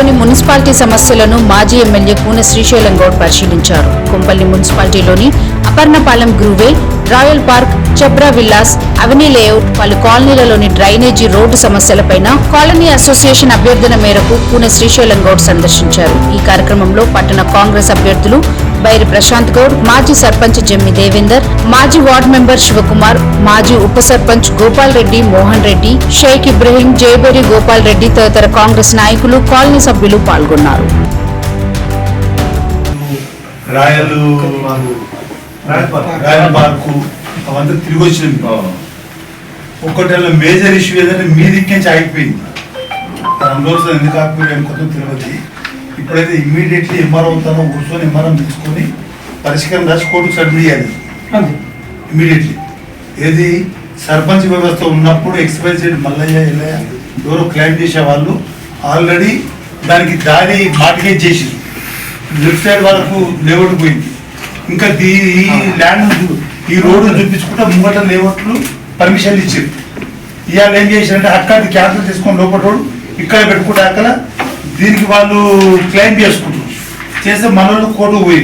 Municipality సమస్యలను మాజీ MLA Koona Srisailam Goud పరిశీలించారు. కొంపల్లి మున్సిపాలిటీలోని Aparnapalem గ్రూవే royal park Chabra villas Avani layout పలు కాలనీలలోని డ్రైనేజీ రోడ్డు సమస్యలపైన కాలనీ అసోసియేషన్ అభ్యర్థన మేరకు కూన శ్రీశైలం గౌడ్ సందర్శించారు. ఈ కార్యక్రమంలో పట్టణ కాంగ్రెస్ అభ్యర్థులు బైరి ప్రశాంత్ గౌడ్ మాజీ సర్పంచ్ జమ్మి దేవేందర్ మాజీ వార్డు మెంబర్ శివకుమార్ మాజీ ఉప సర్పంచ్ గోపాల్ రెడ్డి మోహన్ రెడ్డి షేక్ ఇబ్రహీం జయబేరి గోపాల్ రెడ్డి తదితర కాంగ్రెస్ నాయకులు కాలనీ సభ్యులు పాల్గొన్నారు. రాయలు రాయల్ పార్కు అవంతా తిరిగి వచ్చినాం ఒక్కటి మేజర్ ఇష్యూ ఏదంటే మీ దిక్కించి ఆగిపోయింది. రెండు రోజులు ఎందుకు ఆగిపోయింది అని కొత్త తెలియదు. ఇప్పుడైతే ఇమ్మీడియట్లీ ఎంఆర్ఓ తను కూర్చొని ఎంఆర్ఓ తీసుకొని పరిష్కారం రాసి కోర్టుకు సబ్మిట్ చేయాలి. ఇమ్మీడియట్లీ ఏది? సర్పంచ్ వ్యవస్థ ఉన్నప్పుడు ఎక్స్పైర్ చేయడం మల్లయ్య ఎల్లయ్య ఎవరో క్లైమ్ చేసే వాళ్ళు ఆల్రెడీ దానికి దారి మార్టిగేజ్ చేసింది లెఫ్ట్ సైడ్ వరకు లేఅవుట్ పోయింది. ఇంకా దీ ఈ ల్యాండ్ ఈ రోడ్డు చూపించుకుంటే ముంగట లేఅవుట్లు పర్మిషన్లు ఇచ్చారు ఇవాళ ఏం చేశారంటే అక్కడ క్యాన్సిల్ చేసుకొని లోపల రోడ్ ఇక్కడ పెట్టుకుంటే అక్కడ దీనికి వాళ్ళు క్లెయిమ్ చేసుకుంటారు చేస్తే మన వాళ్ళు కోర్టు పోయి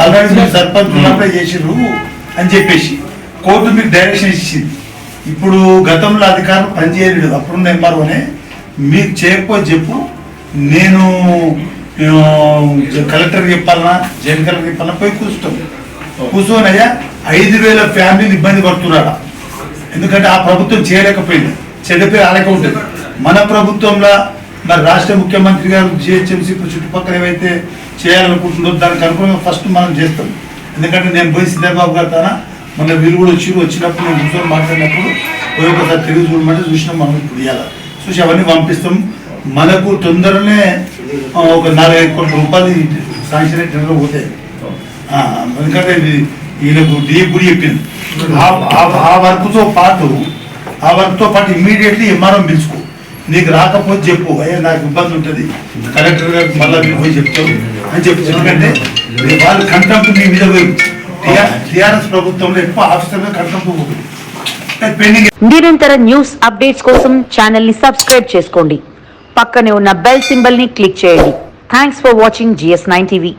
ఆల్రెడీ మీరు సర్పంచ్ ఉన్నప్పుడే చేసిర్రు అని చెప్పేసి కోర్టు మీకు డైరెక్షన్ ఇచ్చింది. ఇప్పుడు గతంలో అధికారులు పనిచేయలేదు అప్పుడున్న ఎంఆర్ఓనే మీకు చేయకపోతే చెప్పు. నేను కలెక్టర్ చెప్పాలన్నా జైన్ కలెక్టర్ చెప్పాలన్నా పోయి కూర్చుంటాం. కూర్చొని అయ్యా ఐదు వేల ఫ్యామిలీలు ఇబ్బంది పడుతున్నారా? ఎందుకంటే ఆ ప్రభుత్వం చేయలేకపోయింది. చెడ్డ పేరు అలాగే ఉంటుంది. మన ప్రభుత్వంలో మరి రాష్ట్ర ముఖ్యమంత్రి గారు జిహెచ్ఎంసీ చుట్టుపక్కల ఏవైతే చేయాలనుకుంటుందో దానికి అనుగుణంగా ఫస్ట్ మనం చేస్తాం. ఎందుకంటే నేను పోయి సిద్ధాబాబు గారు తాన మొన్న వీరు కూడా వచ్చి వచ్చినప్పుడు నేను కూర్చొని మాట్లాడినప్పుడు పోయి ఒకసారి తిరిగి చూడమంటే చూసినాం మనం ఇప్పుడు ఇవ్వాలి చూసి అవన్నీ పంపిస్తాం. మనకు తొందరనే ఒక ఒక నాలుగైదు కోట్ల రూపాయలు శాంక్షన్ టెండర్లో పోతాయి. ఎందుకంటే ఇది ఈయనకు డి గురి చెప్పింది. ఆ- ఆ- ఆ వర్క్తో పాటు ఆ వర్క్తో పాటు ఇమ్మీడియట్లీ ఎంఆర్ఎం పిలుచుకో. నీకు రాకపోతే చెప్పు. అయ్యా నాకు ఇబ్బంది ఉంటుంది. కలెక్టర్ గారికి మళ్ళీ మీరు పోయి చెప్తావు. అని చెప్పి. ఎందుకంటే వాళ్ళు కంటంపు మీ మీద పోయి. టిఆర్ఎస్ ప్రభుత్వంలో ఎక్కువ ఆఫీసర్గా కంటంపు నిరంతర న్యూస్ అప్డేట్స్ కోసం ఛానల్ని సబ్స్క్రైబ్ చేసుకోండి. పక్కనే ఉన్న బెల్ సింబల్ని క్లిక్ చేయండి. Thanks for watching G S nine TV